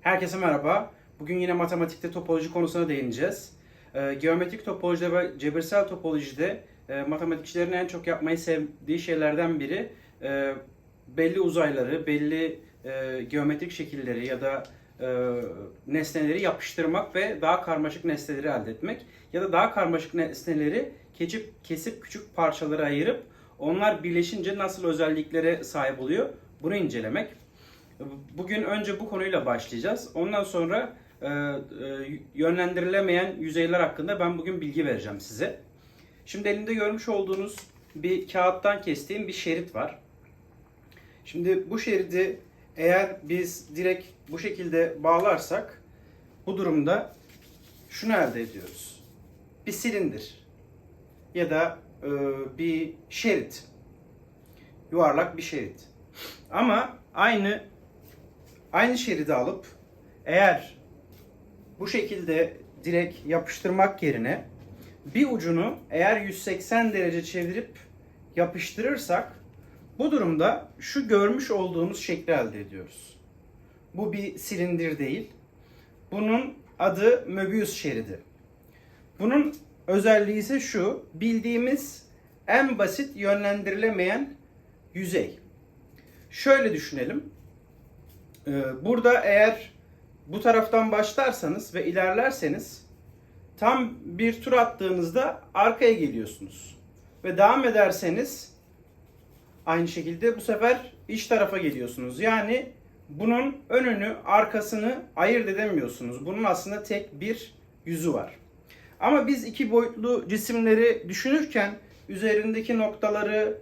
Herkese merhaba. Bugün yine matematikte topoloji konusuna değineceğiz. Ee, geometrik topolojide ve cebirsel topolojide e, matematikçilerin en çok yapmayı sevdiği şeylerden biri e, belli uzayları, belli e, geometrik şekilleri ya da nesneleri yapıştırmak ve daha karmaşık nesneleri elde etmek ya da daha karmaşık nesneleri keçip kesip küçük parçalara ayırıp onlar birleşince nasıl özelliklere sahip oluyor bunu incelemek. Bugün önce bu konuyla başlayacağız. Ondan sonra e, e, yönlendirilemeyen yüzeyler hakkında ben bugün bilgi vereceğim size. Şimdi elimde görmüş olduğunuz bir kağıttan kestiğim bir şerit var. Şimdi bu şeridi eğer biz direkt bu şekilde bağlarsak bu durumda şunu elde ediyoruz. Bir silindir ya da e, bir şerit. Yuvarlak bir şerit. Ama aynı aynı şeridi alıp eğer bu şekilde direkt yapıştırmak yerine bir ucunu eğer 180 derece çevirip yapıştırırsak bu durumda şu görmüş olduğumuz şekli elde ediyoruz. Bu bir silindir değil. Bunun adı Möbius şeridi. Bunun özelliği ise şu. Bildiğimiz en basit yönlendirilemeyen yüzey. Şöyle düşünelim. Ee, Burada eğer bu taraftan başlarsanız ve ilerlerseniz tam bir tur attığınızda arkaya geliyorsunuz. Ve devam ederseniz aynı şekilde bu sefer iç tarafa geliyorsunuz. Yani bunun önünü arkasını ayırt edemiyorsunuz. Bunun aslında tek bir yüzü var. Ama biz iki boyutlu cisimleri düşünürken üzerindeki noktaları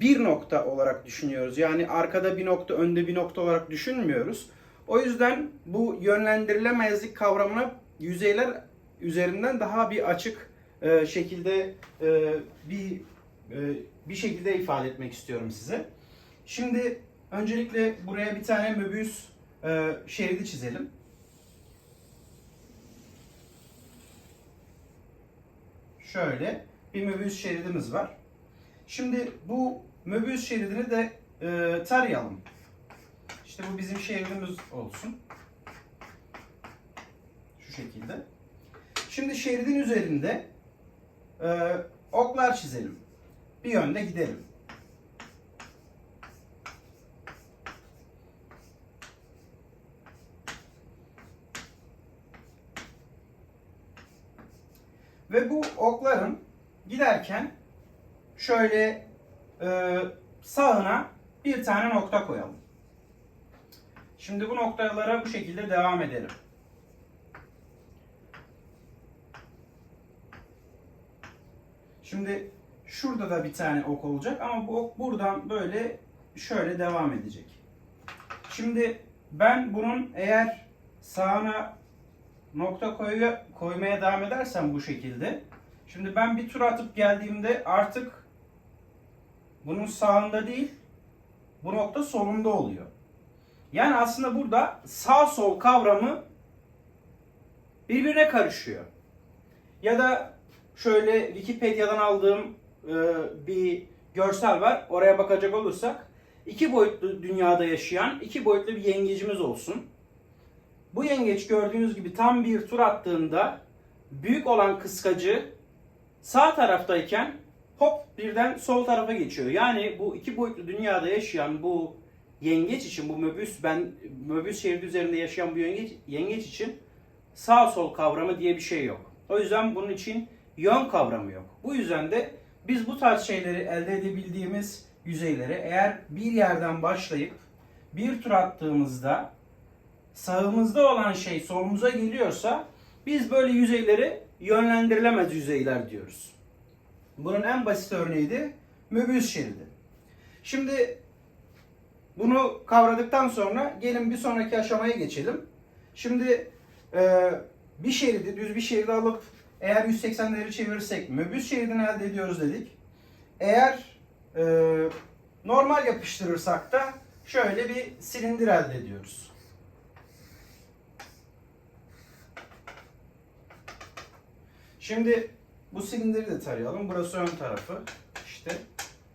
bir nokta olarak düşünüyoruz. Yani arkada bir nokta, önde bir nokta olarak düşünmüyoruz. O yüzden bu yönlendirilemezlik kavramına yüzeyler üzerinden daha bir açık e, şekilde e, bir e, bir şekilde ifade etmek istiyorum size. Şimdi öncelikle buraya bir tane Möbius e, şeridi çizelim. Şöyle bir Möbius şeridimiz var. Şimdi bu Möbius şeridini de e, tarayalım. İşte bu bizim şeridimiz olsun. Şu şekilde. Şimdi şeridin üzerinde e, oklar çizelim. Bir yönde gidelim. Ve bu okların giderken şöyle e, sağına bir tane nokta koyalım. Şimdi bu noktalara bu şekilde devam edelim. Şimdi şurada da bir tane ok olacak ama bu ok buradan böyle şöyle devam edecek. Şimdi ben bunun eğer sağına nokta koyuya, koymaya devam edersem bu şekilde. Şimdi ben bir tur atıp geldiğimde artık bunun sağında değil bu nokta solunda oluyor. Yani aslında burada sağ sol kavramı birbirine karışıyor. Ya da şöyle Wikipedia'dan aldığım e, bir görsel var. Oraya bakacak olursak iki boyutlu dünyada yaşayan iki boyutlu bir yengecimiz olsun. Bu yengeç gördüğünüz gibi tam bir tur attığında büyük olan kıskacı sağ taraftayken hop birden sol tarafa geçiyor. Yani bu iki boyutlu dünyada yaşayan bu yengeç için bu Möbius ben Möbius şeridi üzerinde yaşayan bu yengeç, yengeç için sağ sol kavramı diye bir şey yok. O yüzden bunun için yön kavramı yok. Bu yüzden de biz bu tarz şeyleri elde edebildiğimiz yüzeyleri eğer bir yerden başlayıp bir tur attığımızda sağımızda olan şey solumuza geliyorsa biz böyle yüzeyleri yönlendirilemez yüzeyler diyoruz. Bunun en basit örneği de Möbius şeridi. Şimdi bunu kavradıktan sonra gelin bir sonraki aşamaya geçelim. Şimdi e, bir şeridi, düz bir şeridi alıp eğer 180 derece çevirirsek Möbius şeridini elde ediyoruz dedik. Eğer e, normal yapıştırırsak da şöyle bir silindir elde ediyoruz. Şimdi bu silindiri de tarayalım. Burası ön tarafı. İşte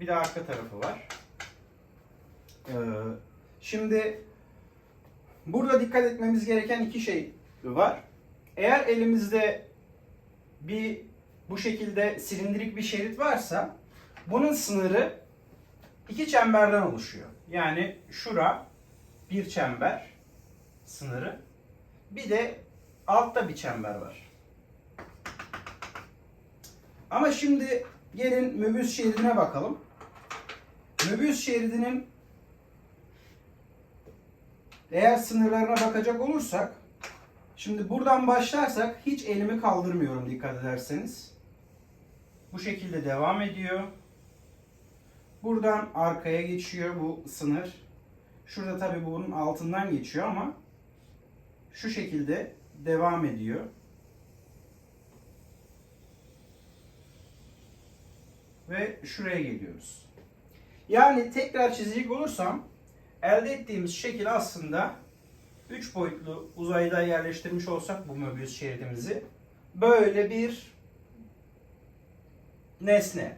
bir de arka tarafı var. Ee, şimdi burada dikkat etmemiz gereken iki şey var. Eğer elimizde bir bu şekilde silindirik bir şerit varsa bunun sınırı iki çemberden oluşuyor. Yani şura bir çember sınırı. Bir de altta bir çember var. Ama şimdi gelin Möbius şeridine bakalım. Möbius şeridinin eğer sınırlarına bakacak olursak şimdi buradan başlarsak hiç elimi kaldırmıyorum dikkat ederseniz. Bu şekilde devam ediyor. Buradan arkaya geçiyor bu sınır. Şurada tabi bunun altından geçiyor ama şu şekilde devam ediyor. Ve şuraya geliyoruz. Yani tekrar çizecek olursam elde ettiğimiz şekil aslında 3 boyutlu uzayda yerleştirmiş olsak bu Möbius şeridimizi böyle bir nesne.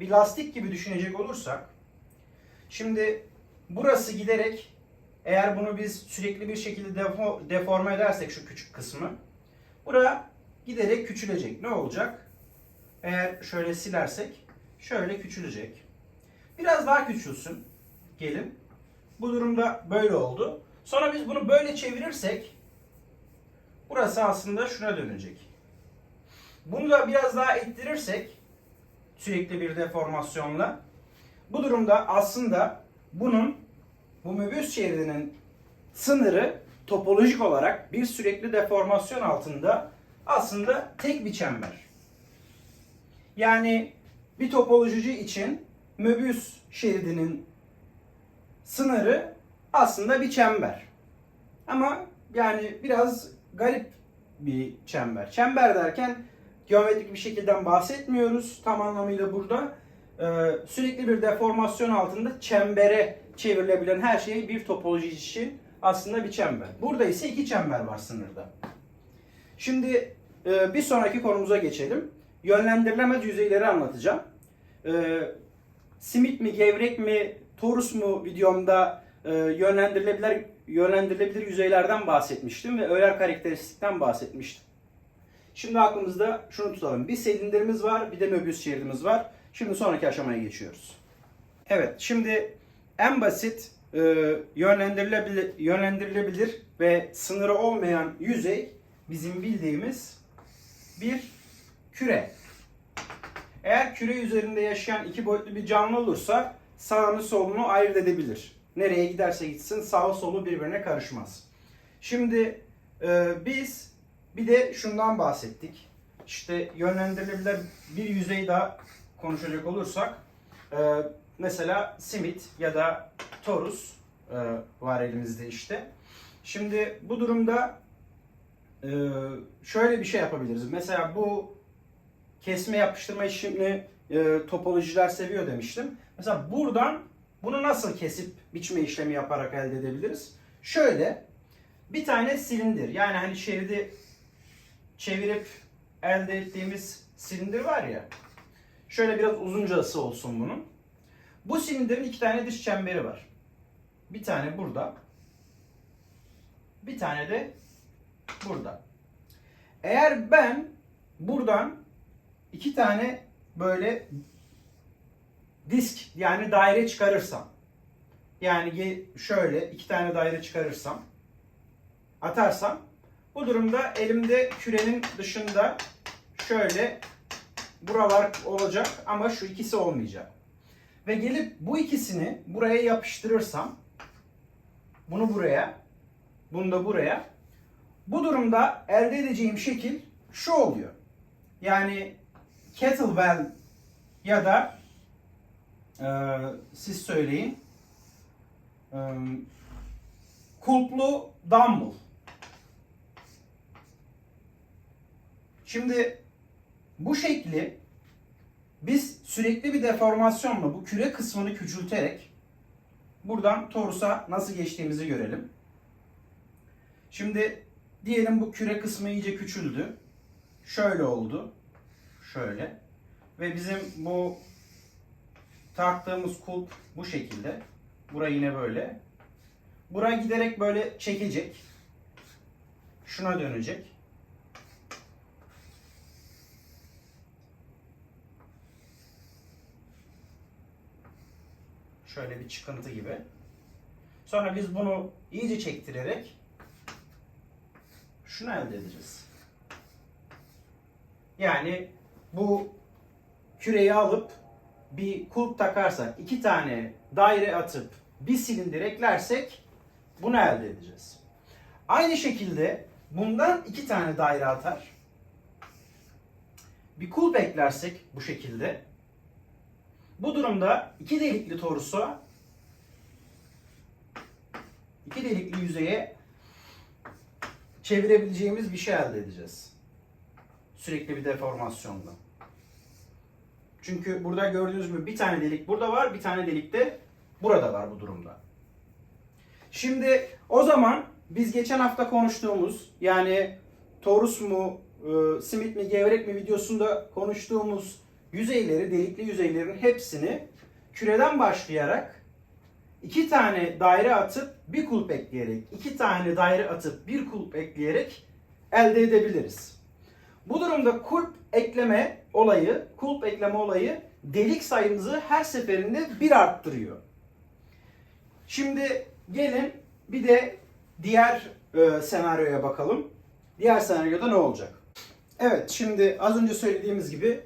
Bir lastik gibi düşünecek olursak şimdi burası giderek eğer bunu biz sürekli bir şekilde defo- deforme edersek şu küçük kısmı bura giderek küçülecek. Ne olacak? Eğer şöyle silersek şöyle küçülecek. Biraz daha küçülsün. Gelin. Bu durumda böyle oldu. Sonra biz bunu böyle çevirirsek burası aslında şuna dönecek. Bunu da biraz daha ittirirsek sürekli bir deformasyonla bu durumda aslında bunun bu Möbius şeridinin sınırı topolojik olarak bir sürekli deformasyon altında aslında tek bir çember. Yani bir topolojici için Möbius şeridinin sınırı aslında bir çember. Ama yani biraz garip bir çember. Çember derken geometrik bir şekilden bahsetmiyoruz tam anlamıyla burada. Ee, sürekli bir deformasyon altında çembere çevrilebilen her şey bir topoloji için aslında bir çember. Burada ise iki çember var sınırda. Şimdi e, bir sonraki konumuza geçelim. Yönlendirilemez yüzeyleri anlatacağım. Ee, simit mi, gevrek mi, torus mu videomda e, yönlendirilebilir yönlendirilebilir yüzeylerden bahsetmiştim ve öğeler karakteristikten bahsetmiştim. Şimdi aklımızda şunu tutalım. Bir silindirimiz var, bir de Möbius şeridimiz var. Şimdi sonraki aşamaya geçiyoruz. Evet, şimdi en basit e, yönlendirilebilir, yönlendirilebilir ve sınırı olmayan yüzey bizim bildiğimiz bir küre. Eğer küre üzerinde yaşayan iki boyutlu bir canlı olursa sağını solunu ayırt edebilir. Nereye giderse gitsin sağı solu birbirine karışmaz. Şimdi e, biz bir de şundan bahsettik. İşte yönlendirilebilir bir yüzey daha konuşacak olursak e, mesela simit ya da torus e, var elimizde işte. Şimdi bu durumda e, şöyle bir şey yapabiliriz. Mesela bu kesme yapıştırma işini e, topolojiler seviyor demiştim. Mesela buradan bunu nasıl kesip biçme işlemi yaparak elde edebiliriz? Şöyle bir tane silindir yani hani şeridi çevirip elde ettiğimiz silindir var ya. Şöyle biraz uzuncası olsun bunun. Bu silindirin iki tane dış çemberi var. Bir tane burada. Bir tane de burada. Eğer ben buradan iki tane böyle disk yani daire çıkarırsam yani şöyle iki tane daire çıkarırsam atarsam bu durumda elimde kürenin dışında şöyle buralar olacak ama şu ikisi olmayacak. Ve gelip bu ikisini buraya yapıştırırsam bunu buraya bunu da buraya bu durumda elde edeceğim şekil şu oluyor. Yani kettlebell ya da e, siz söyleyin e, kulplu dumbbell. Şimdi bu şekli biz sürekli bir deformasyonla bu küre kısmını küçülterek buradan torusa nasıl geçtiğimizi görelim. Şimdi diyelim bu küre kısmı iyice küçüldü. Şöyle oldu. Şöyle. Ve bizim bu taktığımız kulp bu şekilde. Bura yine böyle. Buraya giderek böyle çekecek. Şuna dönecek. Şöyle bir çıkıntı gibi. Sonra biz bunu iyice çektirerek şunu elde edeceğiz. Yani bu küreyi alıp bir kulp takarsak, iki tane daire atıp bir silindir eklersek bunu elde edeceğiz. Aynı şekilde bundan iki tane daire atar. Bir kulp eklersek bu şekilde. Bu durumda iki delikli torusa iki delikli yüzeye çevirebileceğimiz bir şey elde edeceğiz. Sürekli bir deformasyonla. Çünkü burada gördüğünüz gibi bir tane delik burada var, bir tane delik de burada var bu durumda. Şimdi o zaman biz geçen hafta konuştuğumuz yani torus mu, e, simit mi, gevrek mi videosunda konuştuğumuz yüzeyleri, delikli yüzeylerin hepsini küreden başlayarak iki tane daire atıp bir kulp ekleyerek, iki tane daire atıp bir kulp ekleyerek elde edebiliriz. Bu durumda kulp ekleme olayı, kulp ekleme olayı delik sayımızı her seferinde bir arttırıyor. Şimdi gelin bir de diğer e, senaryoya bakalım. Diğer senaryoda ne olacak? Evet şimdi az önce söylediğimiz gibi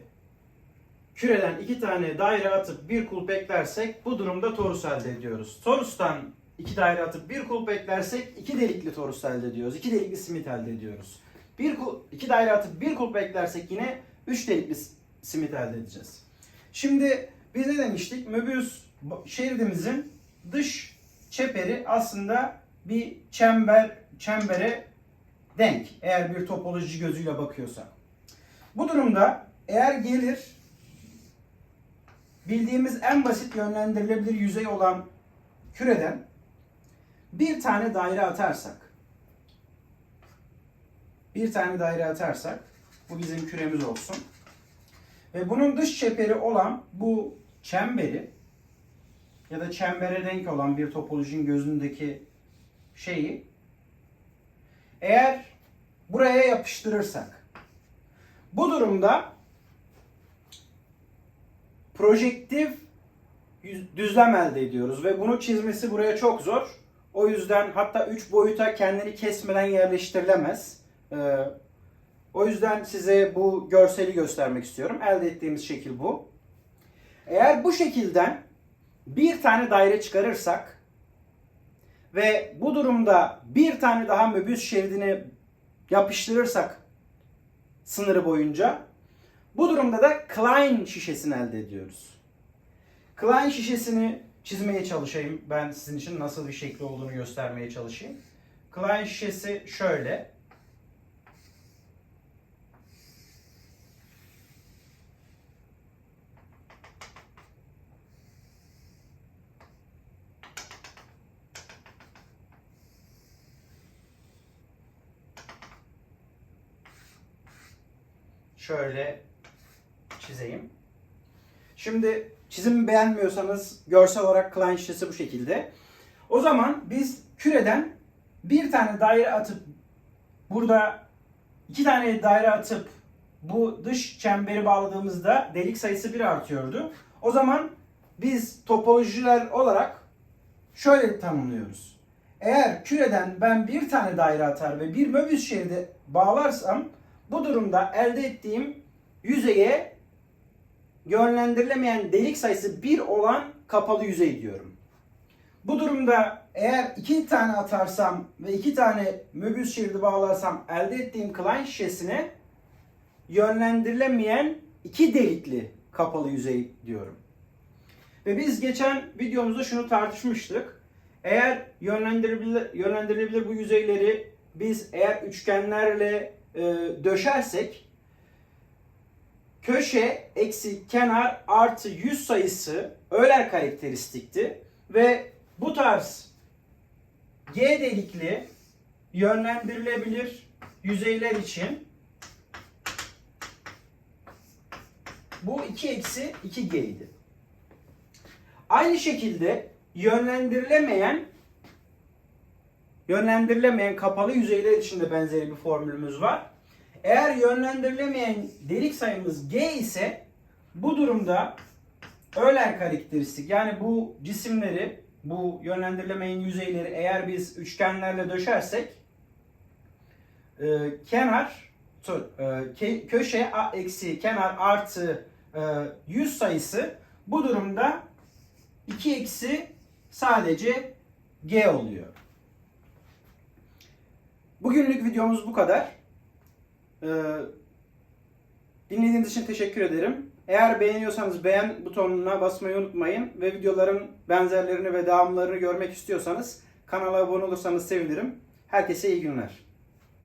küreden iki tane daire atıp bir kulp eklersek bu durumda torus elde ediyoruz. Torustan iki daire atıp bir kulp eklersek iki delikli torus elde ediyoruz. İki delikli simit elde ediyoruz. Bir iki daire atıp bir kulp eklersek yine üç delikli s- simit elde edeceğiz. Şimdi biz ne demiştik? Möbius şeridimizin dış çeperi aslında bir çember çembere denk. Eğer bir topoloji gözüyle bakıyorsak. Bu durumda eğer gelir bildiğimiz en basit yönlendirilebilir yüzey olan küreden bir tane daire atarsak bir tane daire atarsak bu bizim küremiz olsun. Ve bunun dış çeperi olan bu çemberi ya da çembere denk olan bir topolojinin gözündeki şeyi eğer buraya yapıştırırsak bu durumda projektif düzlem elde ediyoruz ve bunu çizmesi buraya çok zor. O yüzden hatta 3 boyuta kendini kesmeden yerleştirilemez. Ee, o yüzden size bu görseli göstermek istiyorum. Elde ettiğimiz şekil bu. Eğer bu şekilden bir tane daire çıkarırsak ve bu durumda bir tane daha möbius şeridini yapıştırırsak sınırı boyunca bu durumda da Klein şişesini elde ediyoruz. Klein şişesini çizmeye çalışayım. Ben sizin için nasıl bir şekli olduğunu göstermeye çalışayım. Klein şişesi şöyle. Şöyle çizeyim. Şimdi çizimi beğenmiyorsanız görsel olarak Klein şişesi bu şekilde. O zaman biz küreden bir tane daire atıp burada iki tane daire atıp bu dış çemberi bağladığımızda delik sayısı bir artıyordu. O zaman biz topolojiler olarak şöyle tanımlıyoruz. Eğer küreden ben bir tane daire atar ve bir möbius şeridi bağlarsam bu durumda elde ettiğim yüzeye yönlendirilemeyen delik sayısı 1 olan kapalı yüzey diyorum. Bu durumda eğer iki tane atarsam ve iki tane möbius şeridi bağlarsam elde ettiğim Klein şişesine yönlendirilemeyen iki delikli kapalı yüzey diyorum. Ve biz geçen videomuzda şunu tartışmıştık. Eğer yönlendirilebilir, yönlendirilebilir bu yüzeyleri biz eğer üçgenlerle e, döşersek köşe eksi kenar artı yüz sayısı Euler karakteristikti ve bu tarz G delikli yönlendirilebilir yüzeyler için bu 2 eksi 2G idi. Aynı şekilde yönlendirilemeyen yönlendirilemeyen kapalı yüzeyler için de benzeri bir formülümüz var. Eğer yönlendirilemeyen delik sayımız G ise bu durumda Euler karakteristik yani bu cisimleri bu yönlendirilemeyen yüzeyleri eğer biz üçgenlerle döşersek e, kenar e, köşe a- eksi kenar artı e, 100 sayısı bu durumda 2 eksi sadece G oluyor. Bugünlük videomuz bu kadar. Ee, dinlediğiniz için teşekkür ederim. Eğer beğeniyorsanız beğen butonuna basmayı unutmayın ve videoların benzerlerini ve devamlarını görmek istiyorsanız kanala abone olursanız sevinirim. Herkese iyi günler.